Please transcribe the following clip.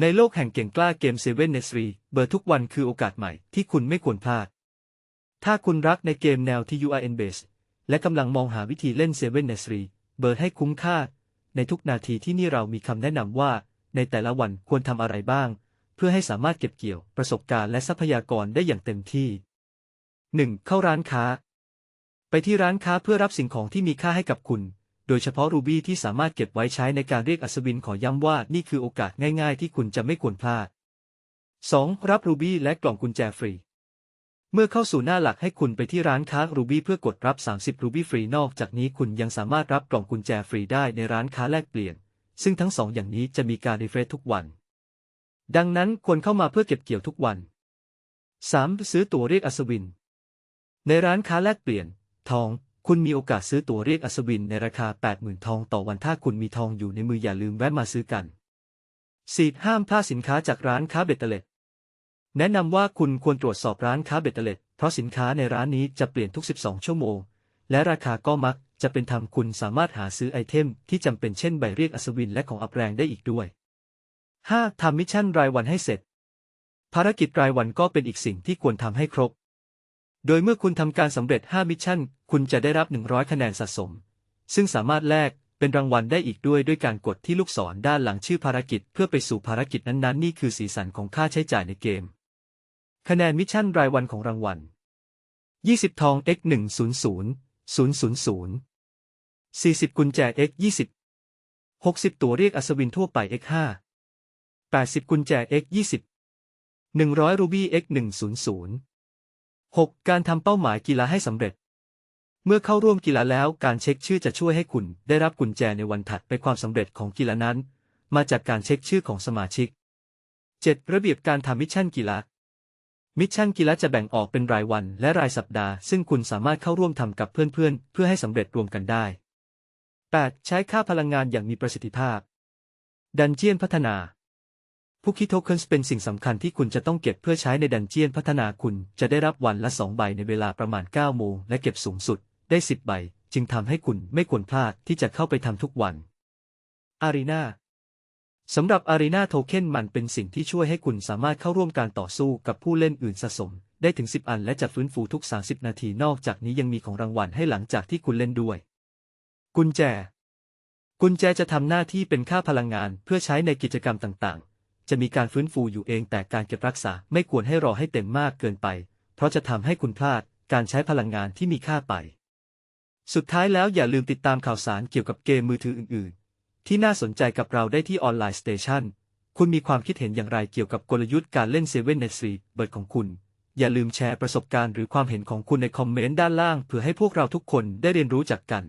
ในโลกแห่งเก่งกล้าเกมเซเว่นเนสรีเบอร์ทุกวันคือโอกาสใหม่ที่คุณไม่ควรพลาด ถ้าคุณรักในเกมแนวที่ URN based และกำลังมองหาวิธีเล่นเซเว่นเนสรีเบอร์ให้คุ้มค่า ในทุกนาทีที่นี่เรามีคำแนะนำว่า ในแต่ละวันควรทำอะไรบ้าง เพื่อให้สามารถเก็บเกี่ยวประสบการณ์และทรัพยากรได้อย่างเต็มที่ 1. เข้าร้านค้า ไปที่ร้านค้าเพื่อรับสิ่งของที่มีค่าให้กับคุณ โดยเฉพาะรูบี้ที่สามารถเก็บไว้ใช้ในการเรียกอัศวินขอย้ำว่านี่คือโอกาสง่ายๆ ที่คุณจะไม่ควรพลาด 2. รับรูบี้และกล่องกุญแจฟรี เมื่อเข้าสู่หน้าหลักให้คุณไปที่ร้านค้ารูบี้เพื่อกดรับ 30รูบี้ฟรีนอกจากนี้คุณยังสามารถรับกล่องกุญแจฟรีได้ในร้านค้าแลกเปลี่ยน ซึ่งทั้งสองอย่างนี้จะมีการรีเฟรชทุกวัน ดังนั้นควรเข้ามาเพื่อเก็บเกี่ยวทุกวัน 3. ซื้อตั๋วเรียกอัศวิน ในร้านค้าแลกเปลี่ยน ทอง คุณมีโอกาสซื้อตั๋วเรียกอัศวินในราคา 80,000 ทองต่อวันถ้าคุณมีทองอยู่ในมืออย่าลืมแวะมาซื้อกัน 4. ห้ามพลาดสินค้าจากร้านค้าเบ็ดเตล็ด แนะนำว่าคุณควรตรวจสอบร้านค้าเบ็ดเตล็ด เพราะสินค้าในร้านนี้จะเปลี่ยนทุก 12 ชั่วโมง และราคาก็มักจะเป็นธรรมคุณสามารถหาซื้อไอเทมที่จำเป็นเช่นใบเรียกอัศวินและของอับแรงได้อีกด้วย 5. ทำมิชชั่นรายวันให้เสร็จ ภารกิจรายวันก็เป็นอีกสิ่งที่ควรทำให้ครบ โดยเมื่อคุณทำการสำเร็จ 5 มิชชั่น คุณจะได้รับ 100 คะแนนสะสม ซึ่งสามารถแลกเป็นรางวัลได้อีกด้วยด้วยการกดที่ลูกศรด้านหลังชื่อภารกิจ เพื่อไปสู่ภารกิจนั้นๆ นี่คือสีสันของค่าใช้จ่ายในเกม คะแนนมิชชั่นรายวันของรางวัล 20 ทอง x 1 0 0 0 0 0 40 กุญแจ x 20 60 ตัวเรียกอัศวินทั่วไป x 5 80 กุญแจ x 20 100 รูบี้ x 100 6. การทำเป้าหมายกีฬาให้สำเร็จ เมื่อเข้าร่วมกีฬาแล้วการเช็คชื่อจะช่วยให้คุณได้รับกุญแจในวันถัดไปความสำเร็จของกีฬานั้น มาจากการเช็คชื่อของสมาชิก 7. ระเบียบการทำมิชชั่นกีฬามิชชั่นกีฬาจะแบ่งออกเป็นรายวันและรายสัปดาห์ซึ่งคุณสามารถเข้าร่วมทำกับเพื่อนๆ เพื่อให้สำเร็จรวมกันได้ 8. ใช้ค่าพลังงานอย่างมีประสิทธิภาพ ดันเจียนพัฒนา ผู้คิดโทเค็นส์เป็นสิ่งสำคัญที่คุณจะต้องเก็บเพื่อใช้ในดันเจียนพัฒนาคุณจะได้รับวันละ 2 ใบในเวลาประมาณ 9 โมง และเก็บสูงสุด ได้ 10 ใบ จึงทำให้คุณไม่ควรพลาดที่จะเข้าไปทำทุกวัน อารีนาสำหรับอารีนาโทเค็นมันเป็นสิ่งที่ช่วยให้คุณสามารถเข้าร่วมการต่อสู้กับผู้เล่นอื่นสะสม ได้ถึง 10 อันและจะฟื้นฟูทุก 30 นาทีนอกจากนี้ยังมีของรางวัลให้หลังจากที่คุณเล่นด้วย กุญแจ กุญแจจะทำหน้าที่เป็นค่าพลังงานเพื่อใช้ในกิจกรรมต่างๆ จะมีการฟื้นฟูอยู่เองแต่การเก็บรักษาไม่ควรให้รอให้เต็มมากเกินไป เพราะจะทำให้คุณพลาดการใช้พลังงานที่มีค่าไป สุดท้ายแล้วอย่าลืมติดตามข่าวสารเกี่ยวกับเกมมือถืออื่น ๆ ที่น่าสนใจกับเราได้ที่ออนไลน์สเตชันคุณมีความคิดเห็นอย่างไรเกี่ยวกับกลยุทธ์การเล่นเซเว่นในซีเบิร์ดของคุณ อย่าลืมแชร์ประสบการณ์หรือความเห็นของคุณในคอมเมนต์ด้านล่างเพื่อให้พวกเราทุกคนได้เรียนรู้จากกัน